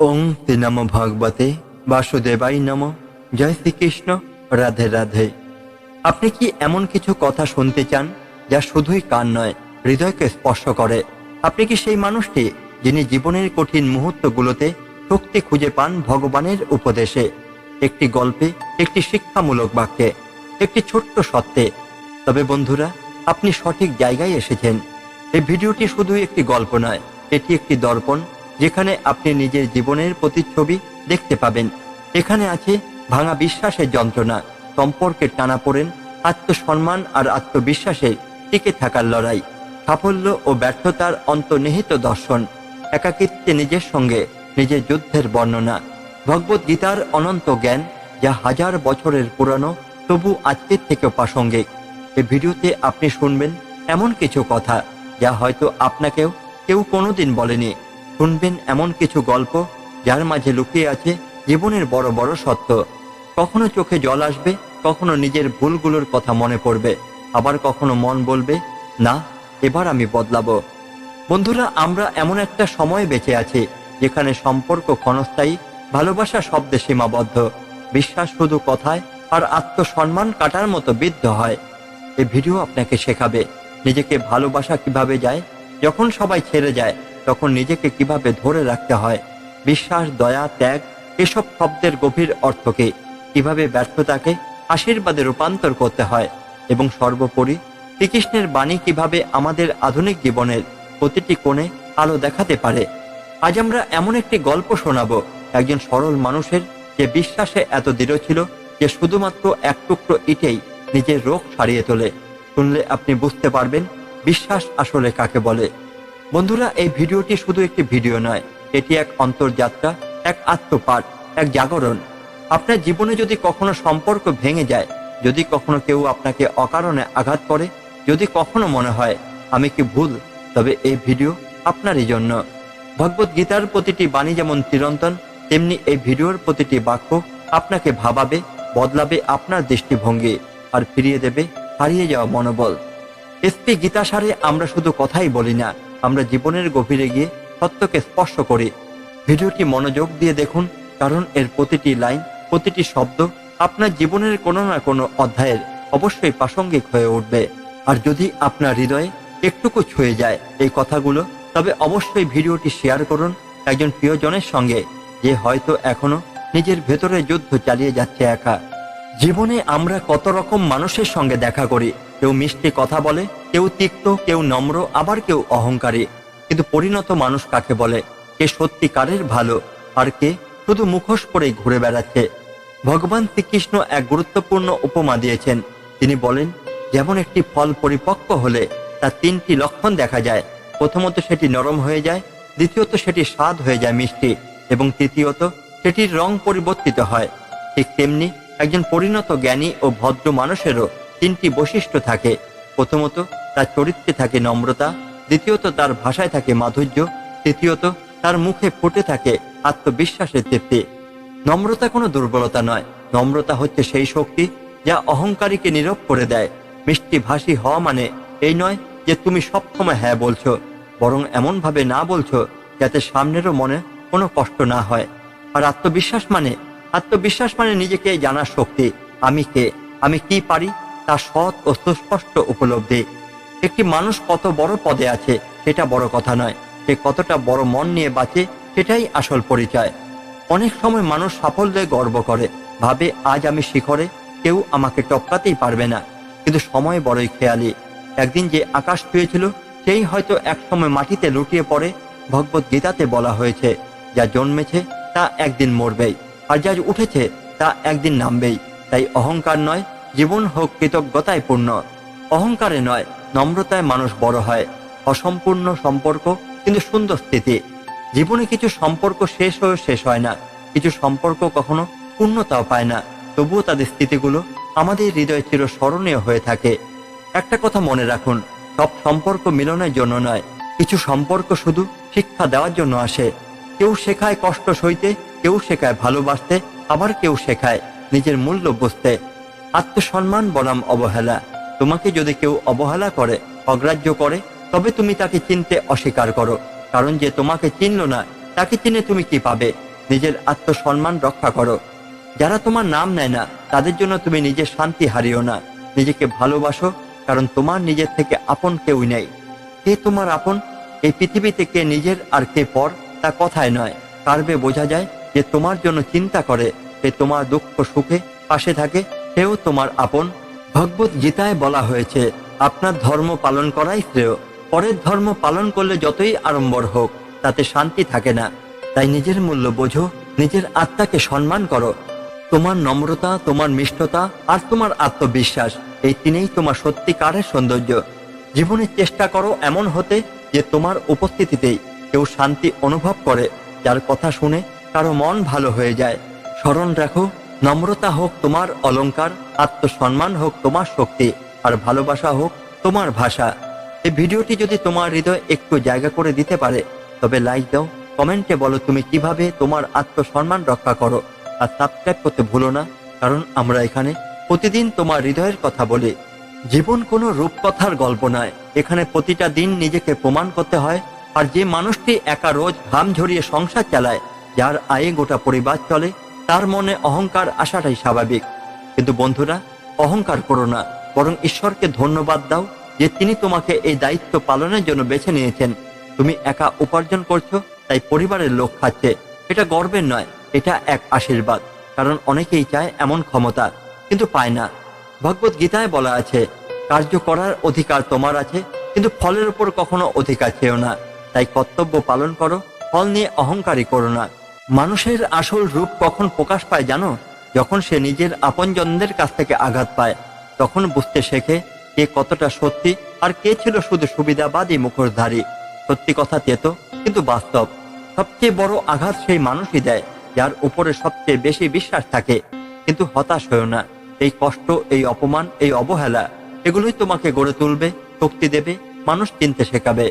ওং শ্রী নম ভগবতে বাসুদেবাই নম। জয় শ্রীকৃষ্ণ। রাধে রাধে। আপনি কি এমন কিছু কথা শুনতে চান যা শুধুই কান নয়, হৃদয়কে স্পর্শ করে? আপনি কি সেই মানুষটি যিনি জীবনের কঠিন মুহূর্তগুলোতে শক্তি খুঁজে পান ভগবানের উপদেশে? একটি গল্পে, একটি শিক্ষামূলক বাক্যে, একটি ছোট্ট সত্যে। তবে বন্ধুরা, আপনি সঠিক জায়গায় এসেছেন। এই ভিডিওটি শুধু একটি গল্প নয়, এটি একটি দর্পণ যেখানে আপনি নিজের জীবনের প্রতিচ্ছবি দেখতে পাবেন। এখানে আছে ভাঙা বিশ্বাসের যন্ত্রণা সম্পর্কের টানাপোড়েন আত্মসম্মান আর আত্মবিশ্বাসে টিকে থাকার লড়াই, সাফল্য ও ব্যর্থতার অন্তর্নিহিত দর্শন, একাকিত্বে নিজের সঙ্গে, নিজের যুদ্ধের বর্ণনা। ভগবত গীতার অনন্ত জ্ঞান, যা হাজার বছরের পুরানো, তবু আজকের থেকেও প্রাসঙ্গিক। এই ভিডিওতে আপনি শুনবেন এমন কিছু কথা, যা হয়তো আপনাকেও কেউ কোনোদিন বলেনি। শুনবেন এমন কিছু গল্প যার মাঝে লুকিয়ে আছে জীবনের বড় বড় সত্য। কখনো চোখে জল আসবে, কখনো নিজের ভুলগুলোর কথা মনে পড়বে। আবার কখনো মন বলবে, না, এবার আমি বদলাবো। বন্ধুরা, আমরা এমন একটা সময় বেঁচে আছি যেখানে সম্পর্ক ক্ষণস্থায়ী, ভালোবাসা শব্দে সীমাবদ্ধ। বিশ্বাস শুধু কথায় আর আত্মসম্মান কাটার মতো বিদ্ধ হয়। এই ভিডিও আপনাকে শেখাবে, নিজেকে ভালোবাসা কীভাবে যায়, যখন সবাই ছেড়ে যায় তখন নিজেকে কীভাবে ধরে রাখতে হয়? বিশ্বাস, দয়া, ত্যাগ, এসব শব্দের গভীর অর্থকে কীভাবে ব্যর্থতাকে আশীর্বাদে রূপান্তর করতে হয়? এবং সর্বোপরি, শ্রীকৃষ্ণের বাণী কীভাবে আমাদের আধুনিক জীবনের প্রতিটি কোণে আলো দেখাতে পারে? আজ আমরা এমন একটি গল্প শোনাবো, একজন সরল মানুষের যে বিশ্বাসে এত দৃঢ় ছিল যে শুধুমাত্র এক টুকরো ইটেই নিজের রোগ সারিয়ে তোলে। শুনলে আপনি বুঝতে পারবেন, বিশ্বাস আসলে কাকে বলে। বন্ধুরা, এই ভিডিওটি শুধু একটি ভিডিও নয়, এটি এক অন্তর্যাত্রা, এক আত্মপাঠ, এক জাগরণ। আপনার জীবনে যদি কখনো সম্পর্ক ভেঙে যায়, যদি কখনো কেউ আপনাকে অকারণে আঘাত করে, যদি কখনো মনে হয়, আমি কি ভুল? তবে এই ভিডিও আপনারই জন্য। ভগবত গীতার প্রতিটি বাণী যেমন চিরন্তন, তেমনি এই ভিডিওর প্রতিটি বাক্য আপনাকে ভাবাবে, বদলাবে আপনার দৃষ্টিভঙ্গি আর ফিরিয়ে দেবে, হারিয়ে যাওয়া মনোবল। এসপি গীতাসারে আমরা শুধু কথাই বলি না আমরা জীবনের গভীরে গিয়ে সত্যকে স্পর্শ করি। ভিডিওটি মনোযোগ দিয়ে দেখুন, কারণ এর প্রতিটি লাইন, প্রতিটি শব্দ আপনার জীবনের কোনো না কোনো অধ্যায়ের অবশ্যই প্রাসঙ্গিক হয়ে উঠবে। আর যদি আপনার হৃদয়ে একটুকু ছুঁয়ে যায় এই কথাগুলো, তবে অবশ্যই ভিডিওটি শেয়ার করুন একজন প্রিয়জনের সঙ্গে, যে হয়তো এখনও নিজের ভেতরে যুদ্ধ চালিয়ে যাচ্ছে একা। জীবনে আমরা কত রকম মানুষের সঙ্গে দেখা করি কেউ মিষ্টি কথা বলে, কেউ তিক্ত, কেউ নম্র, আবার কেউ অহংকারী। কিন্তু পরিণত মানুষ কাকে বলে? কে সত্যিকারের ভালো আর কে শুধু মুখোশ পরেই ঘুরে বেড়াচ্ছে? ভগবান শ্রীকৃষ্ণ এক গুরুত্বপূর্ণ উপমা দিয়েছেন। তিনি বলেন, যেমন একটি ফল পরিপক্ক হলে তার তিনটি লক্ষণ দেখা যায়। প্রথমত সেটি নরম হয়ে যায়, দ্বিতীয়ত সেটি স্বাদ হয়ে যায় মিষ্টি, এবং তৃতীয়ত সেটির রং পরিবর্তিত হয়। ঠিক তেমনি একজন পরিণত জ্ঞানী ও ভদ্র মানুষেরও তিনটি বৈশিষ্ট্য থাকে। প্রথমত, তার চরিত্রে থাকে নম্রতা। দ্বিতীয়ত, তার ভাষায় থাকে মাধুর্য। তৃতীয়ত, তার মুখে ফুটে থাকে আত্মবিশ্বাসের তৃপ্তি। নম্রতা কোনো দুর্বলতা নয়। নম্রতা হচ্ছে সেই শক্তি যা অহংকারীকে নীরব করে দেয়। মিষ্টি ভাষী হওয়া মানে এই নয় যে তুমি সবসময় হ্যাঁ বলছো, বরং এমন ভাবে না বলছো যাতে সামনেরও মনে কোনো কষ্ট না হয়। আর আত্মবিশ্বাস মানে? আত্মবিশ্বাস মানে নিজেকে জানার শক্তি। আমি কে? আমি কি পারি? তা সৎ ও সুস্পষ্ট উপলব্ধি। একটি মানুষ কত বড় পদে আছে, সেটা বড় কথা নয়। সে কতটা বড় মন নিয়ে বাঁচে, সেটাই আসল পরিচয়। অনেক সময় মানুষ সাফল্যে গর্ব করে, ভাবে, আজ আমি শিখরে, কেউ আমাকে টপকাতেই পারবে না। কিন্তু সময় বড়ই খেয়ালি। একদিন যে আকাশ ছুঁয়েছিল, সেই হয়তো একসময় মাটিতে লুটিয়ে পড়ে, ভগবত গীতাতে বলা হয়েছে, যা জন্মেছে, তা একদিন মরবেই, আর যা উঠেছে, তা একদিন নামবেই। তাই অহংকার নয় জীবন হোক কৃতজ্ঞতায় পূর্ণ। অহংকারে নয়, নম্রতায় মানুষ বড় হয়। অসম্পূর্ণ সম্পর্ক কিন্তু সুন্দর স্থিতি। জীবনে কিছু সম্পর্ক শেষ হয়ে শেষ হয় না। কিছু সম্পর্ক কখনো পূর্ণতাও পায় না। তবুও তাদের স্থিতিগুলো আমাদের হৃদয়ে চিরস্মরণীয় হয়ে থাকে। একটা কথা মনে রাখুন, সব সম্পর্ক মিলনের জন্য নয়। কিছু সম্পর্ক শুধু শিক্ষা দেওয়ার জন্য আসে। কেউ শেখায় কষ্ট সইতে, কেউ শেখায় ভালোবাসতে, আবার কেউ শেখায় নিজের মূল্য বুঝতে। আত্মসম্মান বনাম অবহেলা। তোমাকে যদি কেউ অবহেলা করে, অগ্রাহ্য করে, তবে তুমি তাকে চিনতে অস্বীকার করো। কারণ যে তোমাকে চিনল না, তাকে চিনে তুমি কি পাবে? নিজের আত্মসম্মান রক্ষা করো। যারা তোমার নাম নেয় না, তাদের জন্য তুমি নিজের শান্তি হারিও না। নিজেকে ভালোবাসো, কারণ তোমার নিজের থেকে আপন কেউই নেই। কে তোমার আপন? এই পৃথিবীতে কে নিজের আর কে পর, তা কথায় নয়। কারবে বোঝা যায় যে তোমার জন্য চিন্তা করে, সে তোমার দুঃখ সুখে পাশে থাকে সেও তোমার আপন। ভগবত গীতায় বলা হয়েছে, আপনার ধর্ম পালন করাই শ্রেয়। পরের ধর্ম পালন করলে যতই আড়ম্বর হোক, তাতে শান্তি থাকে না। তাই নিজের মূল্য বোঝো, নিজের আত্মাকে সম্মান করো। তোমার নম্রতা, তোমার মিষ্টতা আর তোমার আত্মবিশ্বাস, এই তিনেই তোমার সত্যিকারের সৌন্দর্য। জীবনে চেষ্টা করো এমন হতে যে তোমার উপস্থিতিতেই কেউ শান্তি অনুভব করে, যার কথা শুনে কারও মন ভালো হয়ে যায়। স্মরণ রাখো নম্রতা হোক তোমার অলংকার, আত্মসম্মান হোক তোমার শক্তি, আর ভালোবাসা হোক তোমার ভাষা। এই ভিডিওটি যদি তোমার হৃদয় একটু জায়গা করে দিতে পারে, তবে লাইক দাও, কমেন্টে বলো তুমি কীভাবে তোমার আত্মসম্মান রক্ষা করো, আর সাবস্ক্রাইব করতে ভুলো না, কারণ আমরা এখানে প্রতিদিন তোমার হৃদয়ের কথা বলি। জীবন কোনো রূপকথার গল্প নয়, এখানে প্রতিটা দিন নিজেকে প্রমাণ করতে হয়, আর যে মানুষটি একা রোজ ঘাম ঝরিয়ে সংসার চালায়, যার আয়ে গোটা পরিবার চলে তার মনে অহংকার আসাটাই স্বাভাবিক। কিন্তু বন্ধুরা, অহংকার করো না, বরং ঈশ্বরকে ধন্যবাদ দাও যে তিনি তোমাকে এই দায়িত্ব পালনের জন্য বেছে নিয়েছেন। তুমি একা উপার্জন করছ, তাই পরিবারের লোক খাচ্ছে। এটা গর্বের নয়, এটা এক আশীর্বাদ, কারণ অনেকেই চায় এমন ক্ষমতা, কিন্তু পায় না। ভগবত গীতায় বলা আছে, কার্য করার অধিকার তোমার আছে, কিন্তু ফলের উপর কখনো অধিকার চেয়েও না। তাই কর্তব্য পালন করো, ফল নিয়ে অহংকারী করো না। মানুষের আসল রূপ কখন প্রকাশ পায় জানো? যখন সে নিজের আপনজনদের কাছ থেকে আঘাত পায়, তখন বুঝতে শেখে কে কতটা সত্যি আর কে ছিল শুধু সুবিধাবাদী মুখোশধারী। সত্যি কথা তেতো কিন্তু বাস্তব। সবচেয়ে বড় আঘাত সেই মানুষই দেয়, যার উপরে সবচেয়ে বেশি বিশ্বাস থাকে। কিন্তু হতাশ হয়েও না, এই কষ্ট, এই অপমান, এই অবহেলা, এগুলোই তোমাকে গড়ে তুলবে, শক্তি দেবে, মানুষ চিনতে শেখাবে।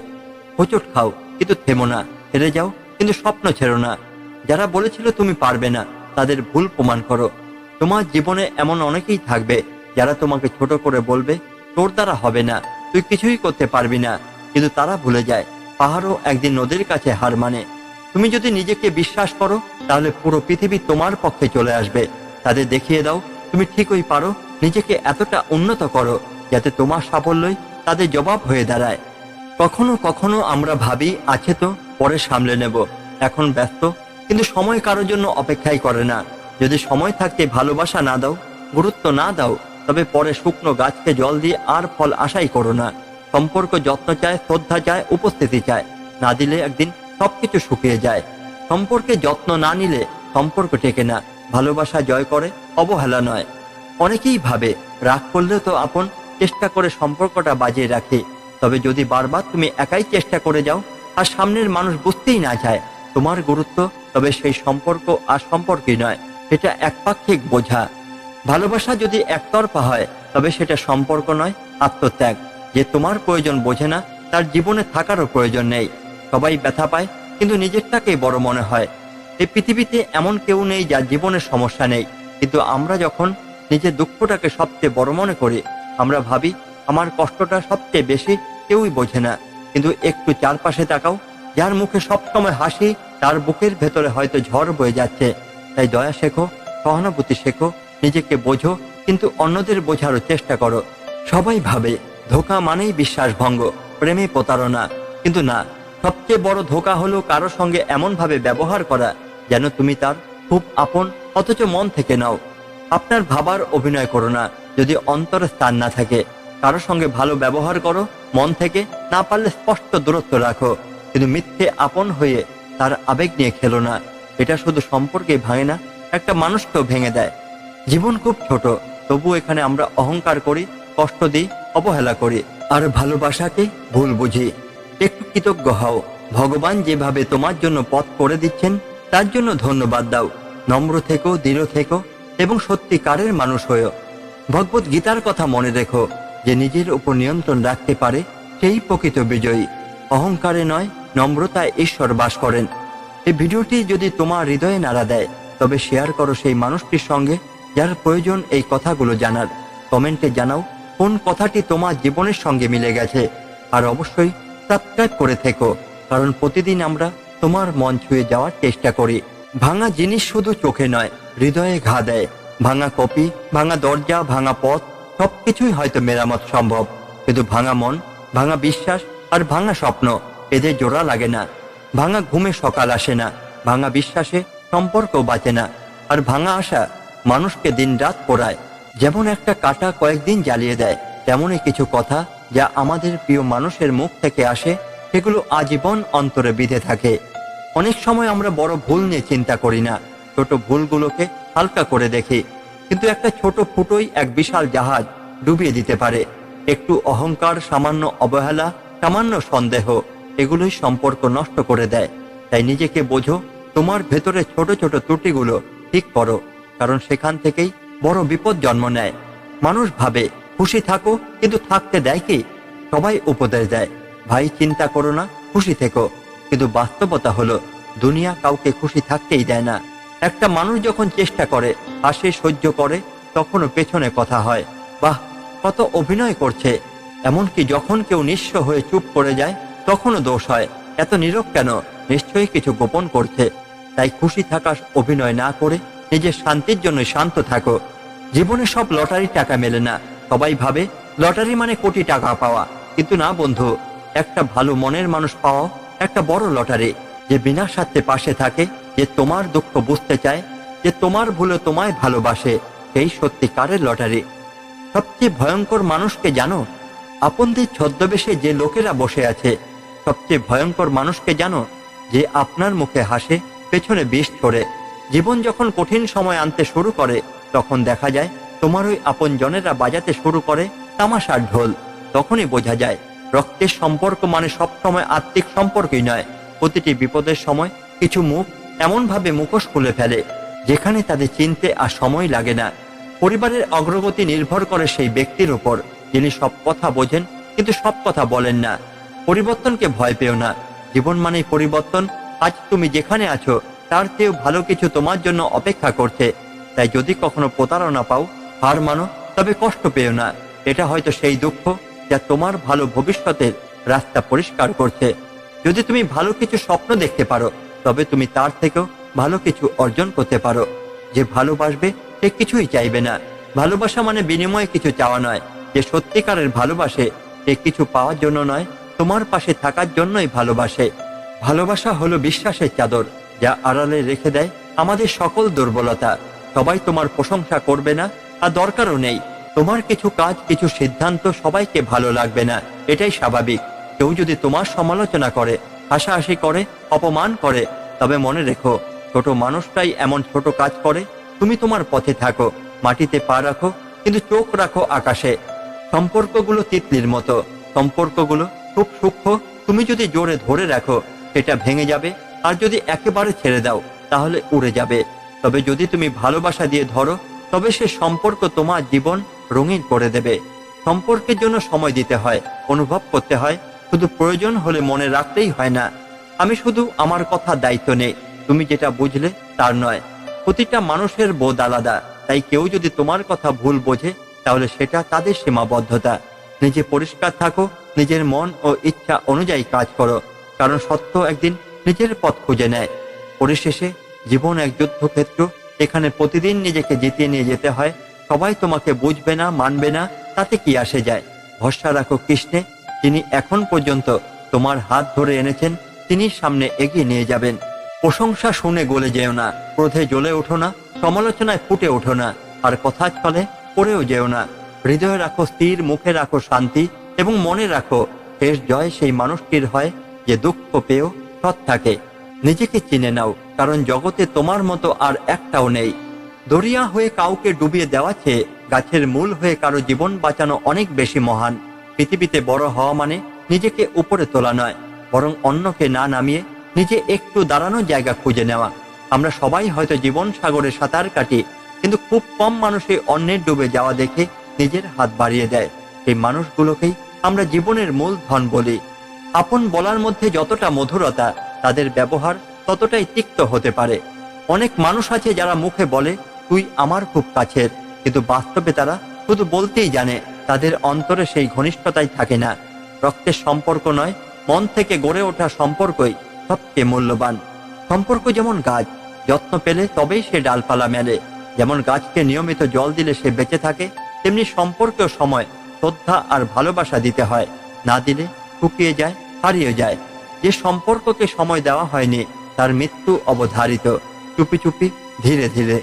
হোঁচট খাও, কিন্তু থেমো না, হেরে যাও, কিন্তু স্বপ্ন ছেড়ো না। যারা বলেছিল তুমি পারবে না, তাদের ভুল প্রমাণ করো। তোমার জীবনে এমন অনেকেই থাকবে যারা তোমাকে ছোট করে বলবে, তোর দ্বারা হবে না, তুই কিছুই করতে পারবি না। কিন্তু তারা ভুলে যায়, পাহাড়ও একদিন নদীর কাছে হার মানে। তুমি যদি নিজেকে বিশ্বাস করো, তাহলে পুরো পৃথিবী তোমার পক্ষে চলে আসবে। তাদের দেখিয়ে দাও, তুমি ঠিকই পারো, নিজেকে এতটা উন্নত করো, যাতে তোমার সাফল্যই তাদের জবাব হয়ে দাঁড়ায়। কখনো কখনো আমরা ভাবি, আছে তো, পরে সামলে নেব, এখন ব্যস্ত কিন্তু সময় কারোর জন্য অপেক্ষাই করে না। যদি সময় থাকতে ভালোবাসা না দাও, গুরুত্ব না দাও, তবে পরে শুকনো গাছকে জল দিয়ে আর ফল আশাই করো না। সম্পর্ক যত্ন চায়, শ্রদ্ধা চায়, উপস্থিতি চায়। না দিলে একদিন সবকিছু শুকিয়ে যায়। সম্পর্কে যত্ন না নিলে সম্পর্ক টেকে না। ভালোবাসা জয় করে, অবহেলা নয়। অনেকেই ভাবে, রাগ করলেও তো আপন চেষ্টা করে সম্পর্কটা বাজিয়ে রাখে। তবে যদি বারবার তুমি একাই চেষ্টা করে যাও, আর সামনের মানুষ বুঝতেই না চায় তোমার গুরুত্ব, তবে সেই সম্পর্ক আর সম্পর্কই নয় এটা একপাক্ষিক বোঝা। ভালোবাসা যদি একতরফা হয়, তবে সেটা সম্পর্ক নয়, আত্মত্যাগ। যে তোমার প্রয়োজন বোঝে না, তার জীবনে থাকারও প্রয়োজন নেই। সবাই ব্যথা পায়, কিন্তু নিজেরটাকেই বড় মনে হয়। এই পৃথিবীতে এমন কেউ নেই যার জীবনের সমস্যা নেই। কিন্তু আমরা যখন নিজের দুঃখটাকে সবচেয়ে বড় মনে করি, আমরা ভাবি, আমার কষ্টটা সবচেয়ে বেশি, কেউই বোঝে না। কিন্তু একটু চারপাশে তাকাও যার মুখে সবসময় হাসি, তার বুকের ভেতরে হয়তো ঝড় বয়ে যাচ্ছে। তাই দয়া শেখো, সহানুভূতি শেখো, নিজেকে বোঝো, কিন্তু অন্যদের বোঝারও চেষ্টা করো। সবাই ভাবে, ধোকা মানেই বিশ্বাসভঙ্গ, প্রেমে প্রতারণা। কিন্তু না, সবচেয়ে বড় ধোকা হলো কারও সঙ্গে এমন ভাবে ব্যবহার করা, যেন তুমি তার খুব আপন, অথচ মন থেকে নাও। আপনার ভাবার অভিনয় করো না, যদি অন্তরে স্থান না থাকে। কারও সঙ্গে ভালো ব্যবহার করো, মন থেকে, না পারলে স্পষ্ট দূরত্ব রাখো। কিন্তু মিথ্যে আপন হয়ে তার আবেগ নিয়ে খেলো না। এটা শুধু সম্পর্কে ভাঙে না, একটা মানুষকেও ভেঙে দেয়। জীবন খুব ছোট তবু এখানে আমরা অহংকার করি, কষ্ট দিই, অবহেলা করি। আর ভালোবাসাকে ভুল বুঝি। একটু কৃতজ্ঞ হও। ভগবান যেভাবে তোমার জন্য পথ করে দিচ্ছেন, তার জন্য ধন্যবাদ দাও। নম্র থেকো, দৃঢ় থেকো এবং সত্যিকারের মানুষ হয়েও। ভগবত গীতার কথা মনে রেখো, যে নিজের উপর নিয়ন্ত্রণ রাখতে পারে, সেই প্রকৃত বিজয়ী। অহংকারে নয় নম্রতায় ঈশ্বর বাস করেন। এই ভিডিওটি যদি তোমার হৃদয়ে নাড়া দেয়, তবে শেয়ার করো সেই মানুষটির সঙ্গে যার প্রয়োজন এই কথাগুলো জানার। কমেন্টে জানাও কোন কথাটি তোমার জীবনের সঙ্গে মিলে গেছে। আর অবশ্যই সাবস্ক্রাইব করে থেকো, কারণ প্রতিদিন আমরা তোমার মন ছুঁয়ে যাওয়ার চেষ্টা করি। ভাঙা জিনিস শুধু চোখে নয়, হৃদয়ে ঘা দেয়। ভাঙা কপি, ভাঙা দরজা, ভাঙা পথ, সবকিছুই হয়তো মেরামত সম্ভব। কিন্তু ভাঙা মন, ভাঙা বিশ্বাস আর ভাঙা স্বপ্ন এদের জোড়া লাগে না। ভাঙা ঘুমে সকাল আসে না, ভাঙা বিশ্বাসে সম্পর্ক বাঁচে না। আর ভাঙা আশা মানুষকে দিন রাত পোড়ায়। যেমন একটা কাটা কয়েকদিন জ্বালিয়ে দেয়, তেমনই কিছু কথা যা আমাদের প্রিয় মানুষের মুখ থেকে আসে, সেগুলো আজীবন অন্তরে বিধে থাকে। অনেক সময় আমরা বড় ভুল নিয়ে চিন্তা করি না, ছোট ভুলগুলোকে হালকা করে দেখি। কিন্তু একটা ছোট ফুটোই এক বিশাল জাহাজ ডুবিয়ে দিতে পারে। একটু অহংকার, সামান্য অবহেলা, সামান্য সন্দেহ এগুলোই সম্পর্ক নষ্ট করে দেয়। তাই নিজেকে বোঝো, তোমার ভেতরে ছোট ছোট ত্রুটিগুলো ঠিক করো, কারণ সেখান থেকেই বড় বিপদ জন্ম নেয়। মানুষ ভাবে, খুশি থাকো, কিন্তু থাকতে দেয় কি? সবাই উপদেশ দেয়, ভাই, চিন্তা করো না, খুশি থেকো। কিন্তু বাস্তবতা হলো, দুনিয়া কাউকে খুশি থাকতেই দেয় না। একটা মানুষ যখন চেষ্টা করে হাসে সহ্য করে, তখনও পেছনে কথা হয়, বাহ, কত অভিনয় করছে। এমনকি যখন কেউ নিঃস্ব হয়ে চুপ করে যায় তখনও দোষ হয়। এত নীরব কেন? নিশ্চয়ই কিছু গোপন করছে। তাই খুশি থাকার অভিনয় না করে নিজের শান্তির জন্য শান্ত থাকো। জীবনে সব লটারি টাকা মেলে না। সবাই ভাবে, লটারি মানে কোটি টাকা পাওয়া। কিন্তু না, বন্ধু, একটা ভালো মনের মানুষ পাওয়া একটা বড় লটারি। যে বিনা স্বার্থে পাশে থাকে, যে তোমার দুঃখ বুঝতে চায়, যে তোমার ভুলে তোমায় ভালোবাসে, সেই সত্যিকারের লটারি। সবচেয়ে ভয়ঙ্কর মানুষকে জানো? আপনদের ছদ্মবেশে যে লোকেরা বসে আছে সবচেয়ে ভয়ঙ্কর মানুষকে জানো, যে আপনার মুখে হাসে, পেছনে বিষ ছড়ে। জীবন যখন কঠিন সময় আনতে শুরু করে, তখন দেখা যায়, তোমার ওই আপন জনেরা বাজাতে শুরু করে তামাশার ঢোল। তখনই বোঝা যায়, রক্তের সম্পর্ক মানে সবসময় আত্মিক সম্পর্কই নয়। প্রতিটি বিপদের সময় কিছু মুখ এমনভাবে মুখোশ খুলে ফেলে, যেখানে তাদের চিনতে আর সময় লাগে না। পরিবারের অগ্রগতি নির্ভর করে সেই ব্যক্তির উপর, যিনি সব কথা বোঝেন, কিন্তু সব কথা বলেন না। পরিবর্তনকে ভয় পেও না। জীবন মানেই পরিবর্তন। আজ তুমি যেখানে আছো, তার চেয়েও ভালো কিছু তোমার জন্য অপেক্ষা করছে। তাই যদি কখনো প্রতারণা পাও, হার মানো, তবে কষ্ট পেও না। এটা হয়তো সেই দুঃখ যা তোমার ভালো ভবিষ্যতের রাস্তা পরিষ্কার করছে। যদি তুমি ভালো কিছু স্বপ্ন দেখতে পারো, তবে তুমি তার থেকেও ভালো কিছু অর্জন করতে পারো। যে ভালোবাসবে, সে কিছুই চাইবে না। ভালোবাসা মানে বিনিময়ে কিছু চাওয়া নয়। যে সত্যিকারের ভালোবাসে, সে কিছু পাওয়ার জন্য নয়। তোমার পাশে থাকার জন্যই ভালোবাসে। ভালোবাসা হলো বিশ্বাসের চাদর, যা আড়ালে রেখে দেয় আমাদের সকল দুর্বলতা। সবাই তোমার প্রশংসা করবে না, আর দরকারও নেই। তোমার কিছু কাজ, কিছু সিদ্ধান্ত সবাইকে ভালো লাগবে না, এটাই স্বাভাবিক। কেউ যদি তোমার সমালোচনা করে, হাসাহাসি করে, অপমান করে, তবে মনে রেখো, ছোট মানুষটাই এমন ছোট কাজ করে, তুমি তোমার পথে থাকো, মাটিতে পা রাখো, কিন্তু চোখ রাখো আকাশে। সম্পর্কগুলো তিতলির মতো, সম্পর্কগুলো খুব সূক্ষ্ম তুমি যদি জোরে ধরে রাখো, সেটা ভেঙে যাবে। আর যদি একেবারে ছেড়ে দাও, তাহলে উড়ে যাবে। তবে যদি তুমি ভালোবাসা দিয়ে ধরো, তবে সে সম্পর্ক তোমার জীবন রঙিন করে দেবে। সম্পর্কের জন্য সময় দিতে হয়, অনুভব করতে হয়। শুধু প্রয়োজন হলে মনে রাখতেই হয় না। আমি শুধু আমার কথা দায়িত্ব নেই। তুমি যেটা বুঝলে, তার নয়। প্রতিটা মানুষের বোধ আলাদা। তাই কেউ যদি তোমার কথা ভুল বোঝে, তাহলে সেটা তাদের সীমাবদ্ধতা। নিজে পরিষ্কার থাকো নিজের মন ও ইচ্ছা অনুযায়ী কাজ করো, কারণ সত্য একদিন নিজের পথ খুঁজে নেয়। পরিশেষে, জীবন এক যুদ্ধক্ষেত্র, এখানে প্রতিদিন নিজেকে জিতিয়ে নিয়ে যেতে হয়। সবাই তোমাকে বুঝবে না, মানবে না, তাতে কি আসে যায়? ভরসা রাখো কৃষ্ণে, যিনি এখন পর্যন্ত তোমার হাত ধরে এনেছেন, তিনি সামনে এগিয়ে নিয়ে যাবেন। প্রশংসা শুনে গলে যেও না, ক্রোধে জ্বলে ওঠো না, সমালোচনায় ফুটে ওঠো না, আর কথা ছলে পড়েও যেও না। হৃদয়ে রাখো স্থির, মুখে রাখো শান্তি এবং মনে রাখো, শেষ জয় সেই মানুষটির হয় যে দুঃখ পেয়েও সৎ থাকে। নিজেকে চিনে নাও, কারণ জগতে তোমার মতো আর একটাও নেই। দরিয়া হয়ে কাউকে ডুবিয়ে দেওয়া চেয়ে গাছের মূল হয়ে কারও জীবন বাঁচানো অনেক বেশি মহান। পৃথিবীতে বড় হওয়া মানে নিজেকে উপরে তোলা নয়, বরং অন্যকে না নামিয়ে নিজে একটু দাঁড়ানো জায়গা খুঁজে নেওয়া। আমরা সবাই হয়তো জীবন সাগরে সাঁতার কাটি, কিন্তু খুব কম মানুষই অন্যের ডুবে যাওয়া দেখে নিজের হাত বাড়িয়ে দেয়। সেই মানুষগুলোকেই আমরা জীবনের মূল ধন বলি। আপন বলার মধ্যে যতটা মধুরতা, তাদের ব্যবহার ততটাই তিক্ত হতে পারে। অনেক মানুষ আছে যারা মুখে বলে, তুই আমার খুব কাছের। কিন্তু বাস্তবে তারা শুধু বলতেই জানে, তাদের অন্তরে সেই ঘনিষ্ঠতাই থাকে না। রক্তের সম্পর্ক নয়, মন থেকে গড়ে ওঠা সম্পর্কই সবচেয়ে মূল্যবান। সম্পর্ক যেমন গাছ, যত্ন পেলে তবেই সে ডালপালা মেলে। যেমন গাছকে নিয়মিত জল দিলে সে বেঁচে থাকে, তেমনি সম্পর্কেও সময় শ্রদ্ধা আর ভালোবাসা দিতে হয়। না দিলে শুকিয়ে যায়, হারিয়ে যায়। যে সম্পর্ককে সময় দেওয়া হয়নি, তার মৃত্যু অবধারিত। চুপি চুপি, ধীরে ধীরে।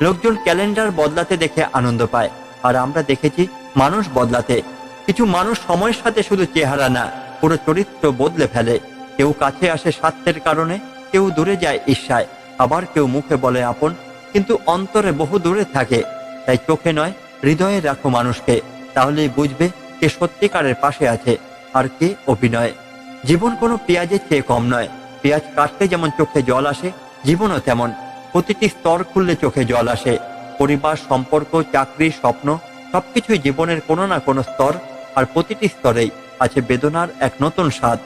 লোকজন ক্যালেন্ডার বদলাতে দেখে আনন্দ পায়। আর আমরা দেখেছি, মানুষ বদলাতে। কিছু মানুষ সময়ের সাথে শুধু চেহারা না, পুরো চরিত্র বদলে ফেলে। কেউ কাছে আসে স্বার্থের কারণে, কেউ দূরে যায় ঈর্ষায়। আবার কেউ মুখে বলে আপন, কিন্তু অন্তরে বহু দূরে থাকে। তাই চোখে নয়, হৃদয়ে রাখো মানুষকে। তাহলেই বুঝবে কে সত্যিকারের পাশে আছে আর কে অভিনয়। জীবন কোনো পেঁয়াজের চেয়ে কম নয়। পেঁয়াজ কাটতে যেমন চোখে জল আসে, জীবনও তেমন। প্রতিটি স্তর খুললে চোখে জল আসে। পরিবার, সম্পর্ক, চাকরি, স্বপ্ন, সবকিছুই জীবনের কোনো না কোনো স্তর আর প্রতিটি স্তরেই আছে বেদনার এক নতুন স্বাদ।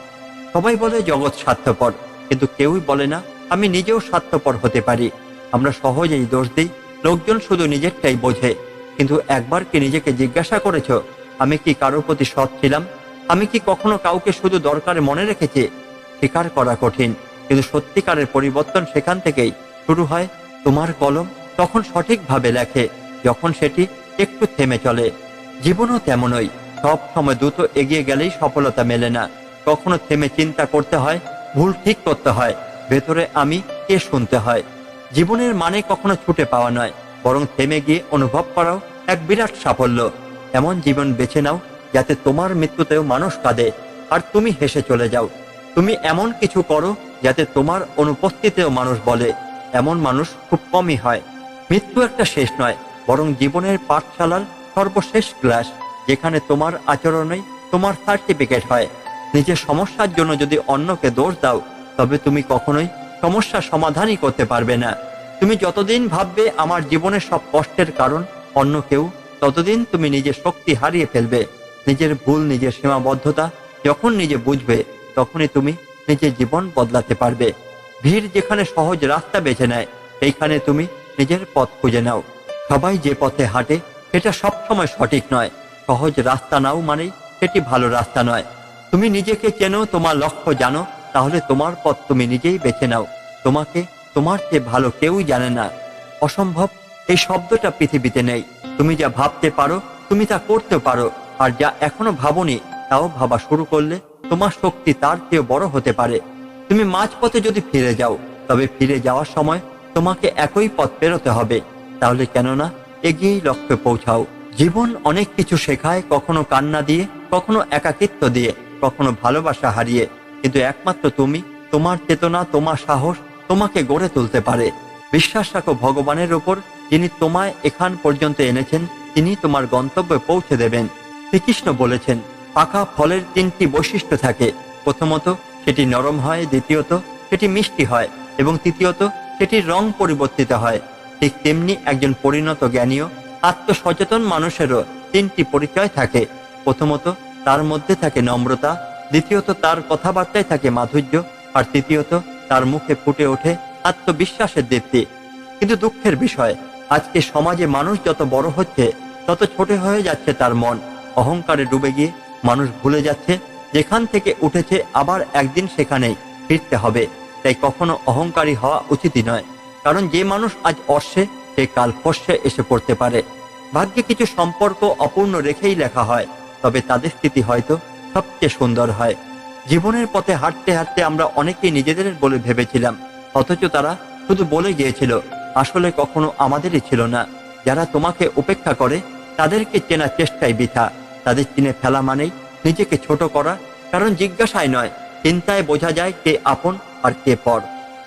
সবাই বলে জগৎ স্বার্থপর, কিন্তু কেউই বলে না, আমি নিজেও স্বার্থপর হতে পারি। আমরা সহজেই দোষ দিই, লোকজন শুধু নিজেরটাই বোঝে। কিন্তু একবার কি নিজেকে জিজ্ঞাসা করেছ, আমি কি কারোর প্রতি সৎ ছিলাম? আমি কি কখনো কাউকে শুধু দরকারে মনে রেখেছি? স্বীকার করা কঠিন, কিন্তু সত্যিকারের পরিবর্তন সেখান থেকেই শুরু হয়। তোমার কলম তখন সঠিকভাবে লেখে, যখন সেটি একটু থেমে চলে। জীবনও তেমনই, সব সময় দ্রুত এগিয়ে গেলেই সফলতা মেলে না। কখনো থেমে চিন্তা করতে হয়, ভুল ঠিক করতে হয়, ভেতরে আমি কে শুনতে হয়? জীবনের মানে কখনো ছুটে পাওয়া নয়। বরং থেমে গিয়ে অনুভব করাও এক বিরাট সাফল্য। এমন জীবন বেছে নাও যাতে তোমার মৃত্যুতেও মানুষ কাঁদে। আর তুমি হেসে চলে যাও। তুমি এমন কিছু করো যাতে তোমার অনুপস্থিতিতেও মানুষ বলে। এমন মানুষ খুব কমই হয়। মৃত্যু একটা শেষ নয়, বরং জীবনের পাঠশালার সর্বশেষ ক্লাস, যেখানে তোমার আচরণেই তোমার সার্টিফিকেট হয়। নিজের সমস্যার জন্য যদি অন্যকে দোষ দাও, তবে তুমি কখনোই সমস্যা সমাধানই করতে পারবে না। তুমি যতদিন ভাববে আমার জীবনের সব কষ্টের কারণ, অন্য কেউ, ততদিন তুমি নিজের শক্তি হারিয়ে ফেলবে, নিজের ভুল, নিজের সীমাবদ্ধতা, যখন নিজে বুঝবে, তখনই তুমি নিজের জীবন বদলাতে পারবে। ভিড় যেখানে সহজ রাস্তা বেছে নেয়, সেইখানে তুমি নিজের পথ খুঁজে নাও। সবাই যে পথে হাঁটে, সেটা সবসময় সঠিক নয়। সহজ রাস্তা নাও মানেই সেটি ভালো রাস্তা নয়। তুমি নিজেকে চেনো, তোমার লক্ষ্য জানো, তাহলে তোমার পথ তুমি নিজেই বেছে নাও। তোমাকে তোমার চেয়ে ভালো কেউই জানে না। অসম্ভব, এই শব্দটা পৃথিবীতে নেই। তুমি যা ভাবতে পারো, তুমি তা করতে পারো। আর যা এখনও ভাবনি, তাও ভাবা শুরু করলে তোমার শক্তি তার চেয়ে বড় হতে পারে। তুমি মাঝপথে যদি ফিরে যাও, তবে ফিরে যাওয়ার সময় তোমাকে একই পথ পেরোতে হবে। তাহলে কেননা, এগিয়েই লক্ষ্যে পৌঁছাও। জীবন অনেক কিছু শেখায়, কখনো কান্না দিয়ে, কখনো একাকিত্ব দিয়ে, কখনো ভালোবাসা হারিয়ে। কিন্তু একমাত্র তুমি, তোমার চেতনা, তোমার সাহস তোমাকে গড়ে তুলতে পারে। বিশ্বাস রাখো ভগবানের উপর, যিনি তোমায় এখান পর্যন্ত এনেছেন, তিনি তোমার গন্তব্যে পৌঁছে দেবেন। শ্রীকৃষ্ণ বলেছেন, পাকা ফলের তিনটি বৈশিষ্ট্য থাকে। প্রথমত, সেটি নরম হয়, দ্বিতীয়ত, সেটি মিষ্টি হয়, এবং তৃতীয়ত সেটির রং পরিবর্তিত হয়। ঠিক তেমনি একজন পরিণত জ্ঞানীয় আত্মসচেতন মানুষেরও তিনটি পরিচয় থাকে। প্রথমত, তার মধ্যে থাকে নম্রতা, দ্বিতীয়ত, তার কথাবার্তায় থাকে মাধুর্য, আর তৃতীয়ত তার মুখে ফুটে ওঠে আত্মবিশ্বাসের দীপ্তি। কিন্তু দুঃখের বিষয়, আজকে সমাজে মানুষ যত বড় হচ্ছে, তত ছোট হয়ে যাচ্ছে তার মন। অহংকারে ডুবে গিয়ে মানুষ ভুলে যাচ্ছে, যেখান থেকে উঠেছে আবার একদিন সেখানেই ফিরতে হবে। তাই কখনো অহংকারী হওয়া উচিতই নয়, কারণ যে মানুষ আজ অর্শে সে কাল ফস্যে এসে পড়তে পারে। ভাগ্যে কিছু সম্পর্ক অপূর্ণ রেখেই লেখা হয়, তবে তাদের স্থিতি হয়তো সবচেয়ে সুন্দর হয়। জীবনের পথে হাঁটতে হাঁটতে আমরা অনেকেই নিজেদের বলে ভেবেছিলাম। অথচ তারা শুধু বলে গিয়েছিল, আসলে কখনো আমাদেরই ছিল না। যারা তোমাকে উপেক্ষা করে, তাদেরকে চেনার চেষ্টায় বৃথা। তাদের চিনে ফেলা মানেই নিজেকে ছোট করা, কারণ জিজ্ঞাসায় নয়, চিন্তায় বোঝা যায় কে আপন আর কে পর।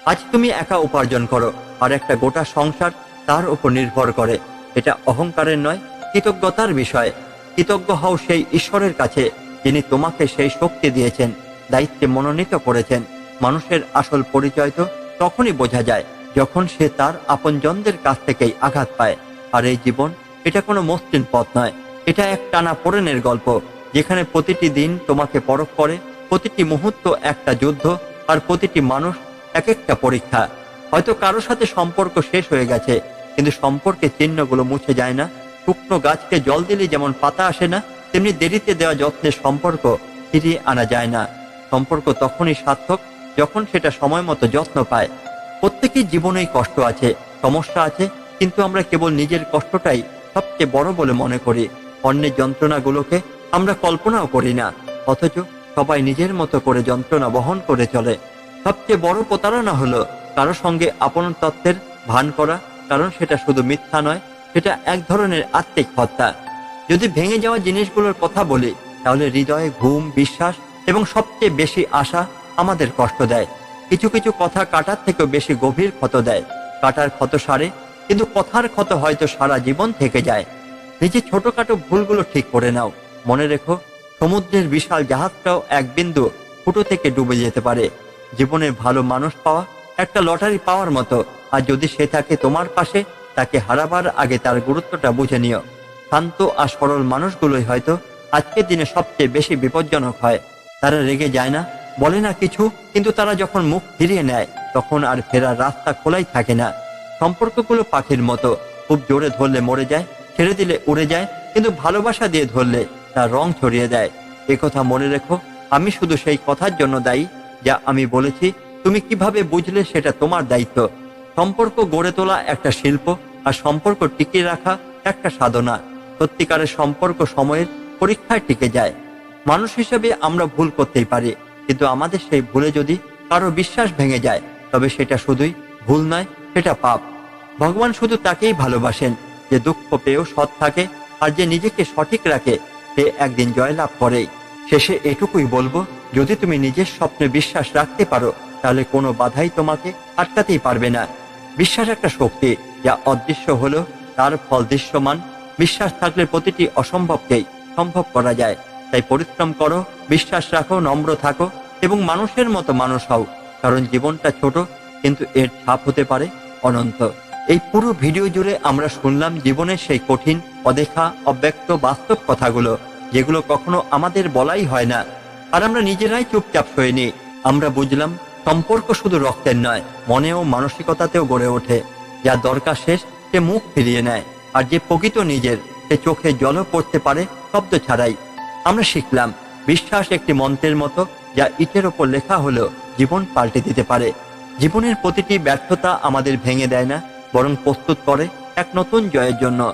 আজ তুমি একা উপার্জন করো, আর একটা গোটা সংসার তার উপর নির্ভর করে। এটা অহংকারের নয়, কৃতজ্ঞতার বিষয়। কৃতজ্ঞ হও সেই ঈশ্বরের কাছে, যিনি তোমাকে সেই শক্তি দিয়েছেন। দায়িত্বে মনোনীত করেছেন। মানুষের আসল পরিচয় তো তখনই বোঝা যায়, যখন সে তার আপনজনদের কাছ থেকেই আঘাত পায়। আর এই জীবন, এটা কোনো মসৃণ পথ নয়। এটা এক টানা পোড়েনের গল্প, যেখানে প্রতিটি দিন তোমাকে পরখ করে, প্রতিটি মুহূর্ত একটা যুদ্ধ, আর প্রতিটি মানুষ এক একটা পরীক্ষা। হয়তো কারোর সাথে সম্পর্ক শেষ হয়ে গেছে, কিন্তু সম্পর্কের চিহ্নগুলো মুছে যায় না। শুকনো গাছকে জল দিলে যেমন পাতা আসে না, তেমনি দেরিতে দেওয়া যত্নের সম্পর্ক ফিরিয়ে আনা যায় না। সম্পর্ক তখনই সার্থক যখন সেটা সময় মতো যত্ন পায়। প্রত্যেকের জীবনেই কষ্ট আছে, সমস্যা আছে, কিন্তু আমরা কেবল নিজের কষ্টটাই সবচেয়ে বড় বলে মনে করি। অন্যের যন্ত্রণাগুলোকে আমরা কল্পনাও করি না, অথচ সবাই নিজের মতো করে যন্ত্রণা বহন করে চলে। সবচেয়ে বড় প্রতারণা হলো কারও সঙ্গে আপন তত্ত্বের ভান করা, কারণ সেটা শুধু মিথ্যা নয়, সেটা এক ধরনের আত্মিক হত্যা। যদি ভেঙে যাওয়া জিনিসগুলোর কথা বলি, তাহলে হৃদয়ে ঘুম, বিশ্বাস এবং সবচেয়ে বেশি আশা আমাদের কষ্ট দেয়। কিছু কিছু কথা কাটার থেকেও বেশি গভীর ক্ষত দেয়। কাটার ক্ষত সারে, কিন্তু কথার ক্ষত হয়তো সারা জীবন থেকে যায়। নিজের ছোটখাটো ভুলগুলো ঠিক করে নাও। মনে রেখো, সমুদ্রের বিশাল জাহাজটাও এক বিন্দু ফুটো থেকে ডুবে যেতে পারে। জীবনে ভালো মানুষ পাওয়া একটা লটারি পাওয়ার মতো। আর যদি সে থাকে তোমার পাশে, তাকে হারাবার আগে তার গুরুত্বটা বুঝে নিও। শান্ত আর সরল মানুষগুলোই হয়তো আজকের দিনে সবচেয়ে বেশি বিপজ্জনক হয়। তারা রেগে যায় না। বলে না কিছু, কিন্তু তারা যখন মুখ ফিরিয়ে নেয়, তখন আর ফেরার রাস্তা খোলাই থাকে না। সম্পর্কগুলো পাখির মতো। খুব জোরে ধরলে মরে যায়, ছেড়ে দিলে উড়ে যায়, কিন্তু ভালোবাসা দিয়ে ধরলে তার রং ছড়িয়ে দেয়। কথা মনে রেখো, আমি শুধু সেই কথার জন্য দায়ী, যা আমি বলেছি। তুমি কীভাবে বুঝলে সেটা তোমার দায়িত্ব। সম্পর্ক গড়ে তোলা একটা শিল্প, আর সম্পর্ক টিকিয়ে রাখা একটা সাধনা। সত্যিকারের সম্পর্ক সময়ের পরীক্ষায় টিকে যায়। মানুষ হিসেবে আমরা ভুল করতেই পারি, কিন্তু আমাদের সেই ভুলে যদি কারও বিশ্বাস ভেঙে যায়, তবে সেটা শুধুই ভুল নয়, সেটা পাপ। ভগবান শুধু তাকেই ভালোবাসেন, যে দুঃখ পেয়েও সৎ থাকে, আর যে নিজেকে সঠিক রাখে, সে একদিন জয়লাভ করেই শেষে এটুকুই বলব, যদি তুমি নিজের স্বপ্নে বিশ্বাস রাখতে পারো, তাহলে কোনো বাধাই তোমাকে আটকাতেই পারবে না। বিশ্বাস একটা শক্তি, যা অদৃশ্য হলেও তার ফল দৃশ্যমান বিশ্বাস থাকলে প্রতিটি অসম্ভবকেই সম্ভব করা যায়। তাই পরিশ্রম করো, বিশ্বাস রাখো, নম্র থাকো এবং মানুষের মতো মানুষ হও। কারণ জীবনটা ছোট, কিন্তু এর ছাপ হতে পারে অনন্ত। এই পুরো ভিডিও জুড়ে আমরা শুনলাম জীবনের সেই কঠিন, অদেখা, অব্যক্ত, বাস্তব কথাগুলো, যেগুলো কখনো আমাদের বলাই হয় না। আর আমরা নিজেরাই চুপচাপ সয়ে নিই। আমরা বুঝলাম, সম্পর্ক শুধু রক্তের নয়, মনেও মানসিকতাতেও গড়ে ওঠে। যা দরকার শেষ, সে মুখ ফিরিয়ে নেয়। আর যে প্রকৃত নিজের, সে চোখে জলও পড়তে পারে, শব্দ ছাড়াই। আমরা শিখলাম বিশ্বাস একটি মন্ত্রের মতো যা ইটের ওপর লেখা হলেও জীবন পাল্টে দিতে পারে। জীবনের প্রতিটি ব্যর্থতা আমাদের ভেঙে দেয় না, বরং প্রস্তুত করে এক নতুন জয়ের জন্য।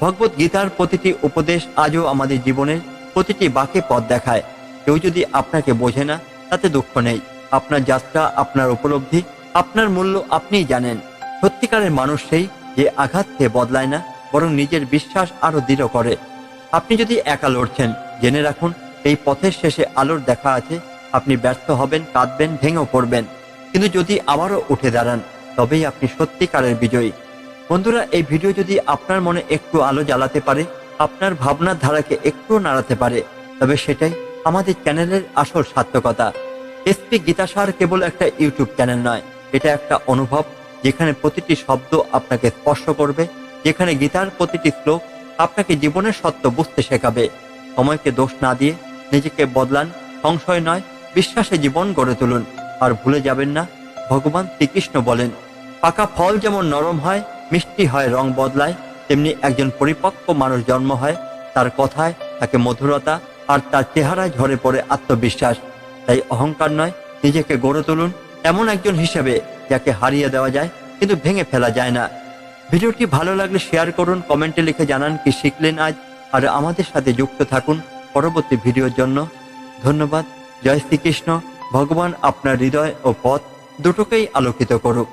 ভগবত গীতার প্রতিটি উপদেশ আজও আমাদের জীবনের প্রতিটি বাকে পথ দেখায়। কেউ যদি আপনাকে বোঝে না, তাতে দুঃখ নেই। আপনার যাত্রা, আপনার উপলব্ধি, আপনার মূল্য আপনিই জানেন। সত্যিকারের মানুষ সেই যে আঘাত খেয়ে বদলায় না, বরং নিজের বিশ্বাস আরও দৃঢ় করে। আপনি যদি একা লড়ছেন জেনে রাখুন, এই পথের শেষে আলোর দেখা আছে। আপনি ব্যর্থ হবেন, কাঁদবেন ভেঙেও পড়বেন। কিন্তু যদি আবারও উঠে দাঁড়ান, তবেই আপনি সত্যিকারের বিজয়ী। বন্ধুরা, এই ভিডিও যদি আপনার মনে একটু আলো জ্বালাতে পারে, আপনার ভাবনার ধারাকে একটু নাড়াতে পারে, তবে সেটাই আমাদের চ্যানেলের আসল সার্থকতা। এসপি গীতাসার কেবল একটা ইউটিউব চ্যানেল নয়, এটা একটা অনুভব যেখানে প্রতিটি শব্দ আপনাকে স্পর্শ করবে, যেখানে গীতার প্রতিটি শ্লোক আপনাকে জীবনের সত্য বুঝতে শেখাবে। সময়কে দোষ না দিয়ে নিজেকে বদলান, সংশয় নয়, বিশ্বাসে জীবন গড়ে তুলুন। আর ভুলে যাবেন না, ভগবান শ্রীকৃষ্ণ বলেন, পাকা ফল যেমন নরম হয়, মিষ্টি হয়, রং বদলায়, তেমনি একজন পরিপক্ক মানুষ জন্ম হয়, তার কথায় তাকে মধুরতা আর তার চেহারায় ঝরে পড়ে আত্মবিশ্বাস। তাই অহংকার নয়, নিজেকে গড়ে তুলুন, এমন একজন হিসেবে যাকে হারিয়ে দেওয়া যায়, কিন্তু ভেঙে ফেলা যায় না। ভিডিওটি ভালো লাগলে শেয়ার করুন কমেন্টে লিখে জানান কি শিখলেন আজ। আর আমাদের সাথে যুক্ত থাকুন পরবর্তী ভিডিওর জন্য। ধন্যবাদ। জয় শ্রীকৃষ্ণ। ভগবান আপনার হৃদয় ও পথ দুটোকেই আলোকিত করুক।